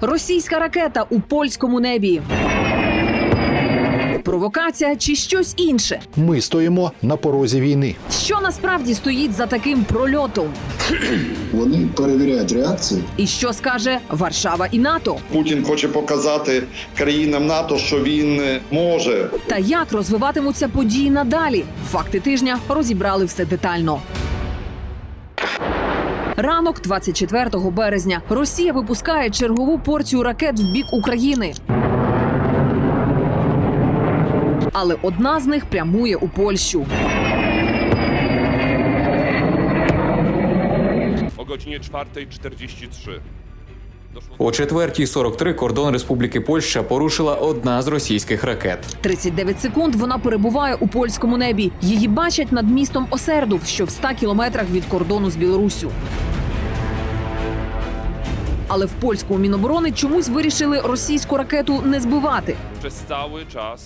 Російська ракета у польському небі. Провокація чи щось інше? Ми стоїмо на порозі війни. Що насправді стоїть за таким прольотом? Вони перевіряють реакцію. І що скаже Варшава і НАТО? Путін хоче показати країнам НАТО, що він е, може Та як розвиватимуться події надалі? Факти тижня розібрали все детально. Ранок 24 березня Росія випускає чергову порцію ракет в бік України. Але одна з них прямує у Польщу. o godzinie 4.43. О 4.43 кордон Республіки Польща порушила одна з російських ракет. 39 секунд вона перебуває у польському небі. Її бачать над містом Осердов, що в 100 кілометрах від кордону з Білоруссю. Але в польському міноборони чомусь вирішили російську ракету не збивати. Przez cały czas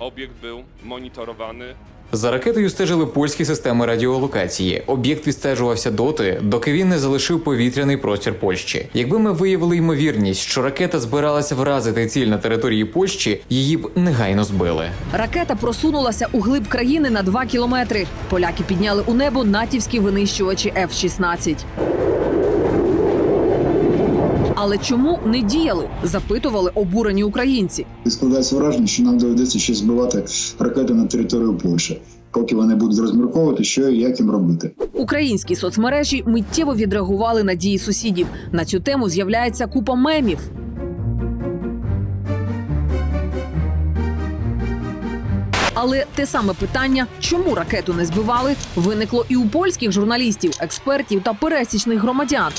obiekt był monitorowany За ракетою стежили польські системи радіолокації. Об'єкт відстежувався доти, доки він не залишив повітряний простір Польщі. Якби ми виявили ймовірність, що ракета збиралася вразити ціль на території Польщі, її б негайно збили. Ракета просунулася у глиб країни на 2 кілометри. Поляки підняли у небо натівські винищувачі F-16. Але чому не діяли? запитували обурені українці. Складається враження, що нам доведеться ще збивати ракети на територію Польщі, поки вони будуть розмірковувати, що і як їм робити. Українські соцмережі миттєво відреагували на дії сусідів. На цю тему з'являється купа мемів. Але те саме питання, чому ракету не збивали, виникло і у польських журналістів, експертів та пересічних громадян.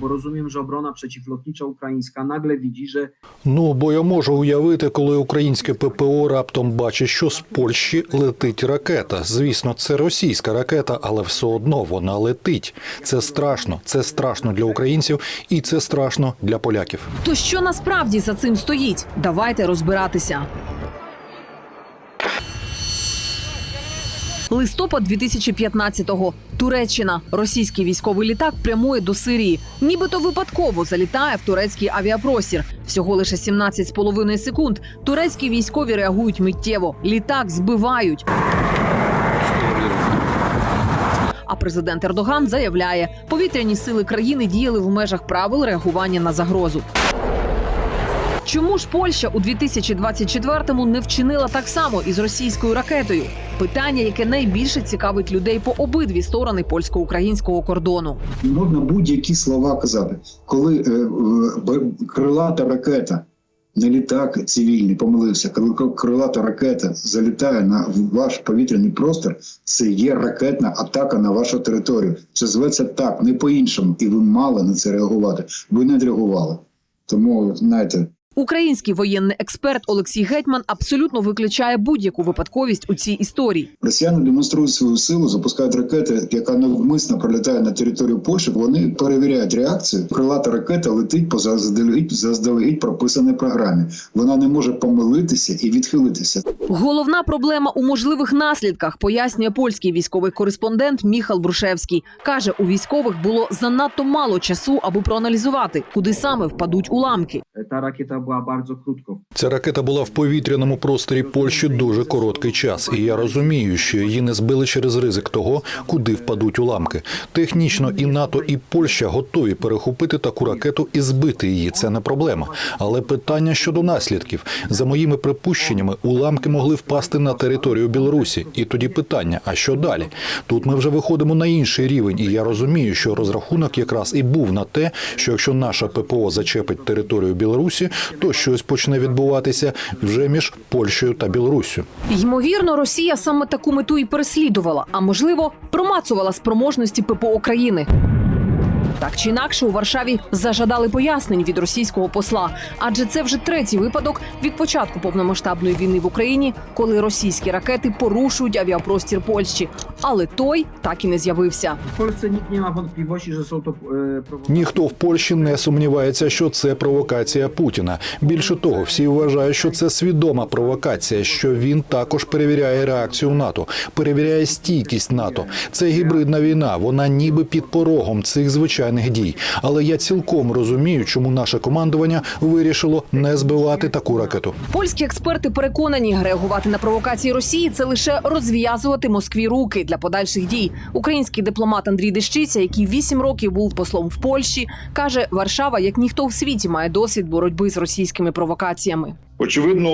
Bo rozumiem, że obrona przeciwlotnicza ukraińska nagle widzi, że Ну бо я можу уявити, коли українське ППО раптом бачить, що з Польщі летить ракета. Звісно, це російська ракета, але все одно вона летить. Це страшно. Це страшно для українців, і це страшно для поляків. То що насправді за цим стоїть? Давайте розбиратися. Листопад 2015-го. Туреччина. Російський військовий літак прямує до Сирії. Нібито випадково залітає в турецький авіапростір. Всього лише 17,5 секунд. Турецькі військові реагують миттєво. Літак збивають. А президент Ердоган заявляє, повітряні сили країни діяли в межах правил реагування на загрозу. Чому ж Польща у 2024-му не вчинила так само із російською ракетою? Питання, яке найбільше цікавить людей по обидві сторони польсько-українського кордону. Можна будь-які слова казати. Коли е, е, крилата ракета, не літак цивільний, помилився, коли крилата ракета залітає на ваш повітряний простір, це є ракетна атака на вашу територію. Це зветься так, не по-іншому, і ви мали на це реагувати. Ви не реагували. Тому знаєте. Український воєнний експерт Олексій Гетьман абсолютно виключає будь-яку випадковість у цій історії. Росіяни демонструють свою силу, запускають ракети, яка навмисно пролітає на територію Польщі. Вони перевіряють реакцію. Крилата ракета летить по заздалегідь, заздалегідь прописаній програмі. Вона не може помилитися і відхилитися. Головна проблема у можливих наслідках пояснює польський військовий кореспондент Міхал Брушевський. каже, у військових було занадто мало часу, аби проаналізувати, куди саме впадуть уламки. ta rakieta była bardzo krótko. Ця ракета була в повітряному просторі Польщі дуже короткий час, і я розумію, що її не збили через ризик того, куди впадуть уламки. Технічно і НАТО, і Польща готові перехопити таку ракету і збити її. Це не проблема. Але питання щодо наслідків за моїми припущеннями, уламки могли впасти на територію Білорусі. І тоді питання: а що далі? Тут ми вже виходимо на інший рівень, і я розумію, що розрахунок якраз і був на те, що якщо наша ППО зачепить територію Білорусі, то щось почне відбуватися вже між Польщею та Білоруссю. Ймовірно, Росія саме таку мету і переслідувала, а можливо, промацувала спроможності ППО країни. Так чи інакше, у Варшаві зажадали пояснень від російського посла, адже це вже третій випадок від початку повномасштабної війни в Україні, коли російські ракети порушують авіапростір Польщі. Але той так і не з'явився. Prowokacje. Ніхто в Польщі не сумнівається, що це провокація Путіна. Більше того, всі вважають, що це свідома провокація, що він також перевіряє реакцію НАТО, перевіряє стійкість НАТО. Це гібридна війна. Вона ніби під порогом цих звичайних надзвичайних дій. Але я цілком розумію, чому наше командування вирішило не збивати таку ракету. Польські експерти переконані, реагувати на провокації Росії це лише розв'язувати Москві руки для подальших дій. Український дипломат Андрій Дещиця, який вісім років був послом в Польщі, каже, Варшава, як ніхто в світі, має досвід боротьби з російськими провокаціями. Очевидно,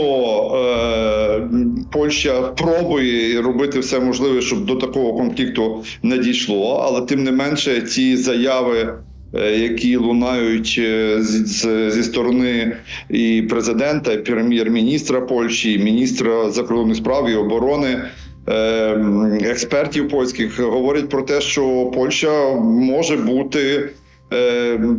е, Польща пробує робити все можливе, щоб до такого конфлікту не дійшло. Але тим не менше, ці заяви, е, які лунають е, зі сторони і президента, і прем'єр-міністра Польщі, і міністра закордонних справ і оборони. Експертів польських говорять про те, що Польща може бути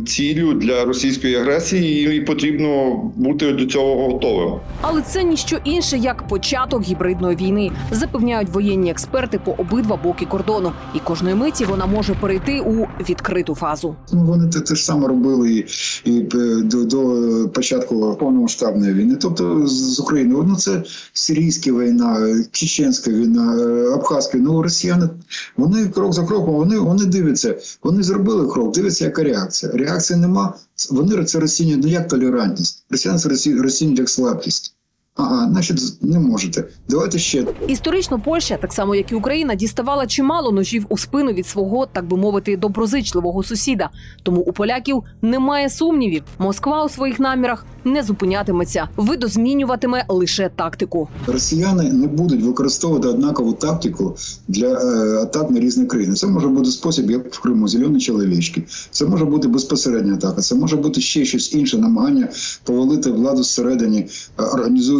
ціллю для російської агресії, і потрібно бути до цього готовим. Але це ніщо інше як початок гібридної війни, запевняють воєнні експерти по обидва боки кордону. І кожної миті вона може перейти у відкриту фазу. Ну, вони те, те ж саме робили і, і е, до, до початку повномасштабної війни. Тобто з Україною. Ну це сирійська війна, е, чеченська війна, е, абхазька. Ну росіяни вони крок за кроком, вони, вони дивляться, вони зробили крок, дивляться, яка реакція. Реакції нема. Вони це розцінюють не як толерантність. Росіяни це розцінюють як слабкість. Ага, значить, не можете. Давайте ще Історично Польща, так само як і Україна, діставала чимало ножів у спину від свого, так би мовити, доброзичливого сусіда. Тому у поляків немає сумнівів. Москва у своїх намірах не зупинятиметься, видозмінюватиме лише тактику. росіяни не будуть використовувати однакову тактику для е, атак на різні країни. Це може бути спосіб, як в Криму, зелені чоловічки. Це може бути безпосередня атака. Це може бути ще щось інше намагання повалити владу зсередині, е,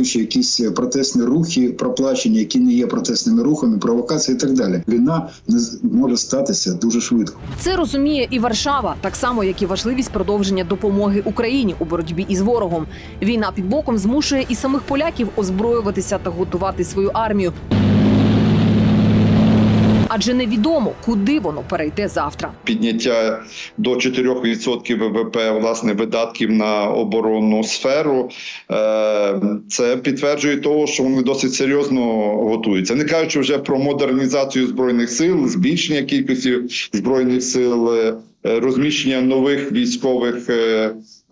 організуючи якісь протестні рухи, проплачені, які не є протестними рухами, провокації і так далі. Війна не може статися дуже швидко. Це розуміє і Варшава, так само як і важливість продовження допомоги Україні у боротьбі із ворогом. Війна під боком змушує і самих поляків озброюватися та готувати свою армію. Адже невідомо, куди воно перейде завтра. підняття до 4% ВВП власне видатків на оборонну сферу. Е, Це підтверджує того, що вони досить серйозно готуються. Не кажучи вже про модернізацію збройних сил, збільшення кількості збройних сил, е, розміщення нових військових.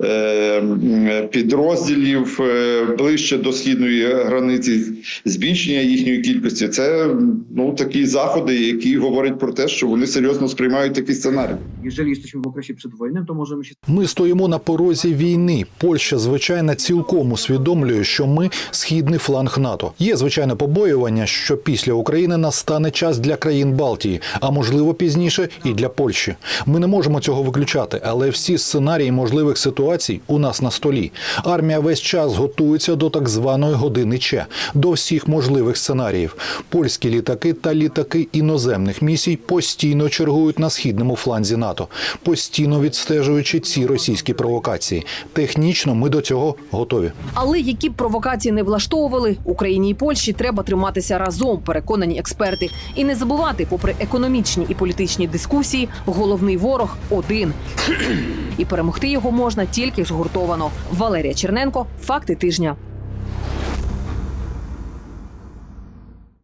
Е, Підрозділів е, ближче до східної границі, збільшення їхньої кількості це ну такі заходи, які говорять про те, що вони серйозно сприймають такий сценарій. Ми стоїмо на порозі війни. Польща, звичайно, цілком усвідомлює, що ми східний фланг НАТО. Є звичайне побоювання, що після України настане час для країн Балтії, а можливо пізніше і для Польщі. Ми не можемо цього виключати, але всі сценарії можливих ситуацій у нас на столі. Армія весь час готується до так званої години Че, до всіх можливих сценаріїв. Польські літаки та літаки іноземних місій постійно чергують на східному фланзі НАТО, постійно відстежуючи ці російські провокації. Технічно ми до цього готові. Але які б провокації не влаштовували Україні і Польщі, треба триматися разом, переконані експерти, і не забувати, попри економічні і політичні дискусії, головний ворог один. І перемогти його можна тільки згуртовано. Валерія Черненко, факти тижня.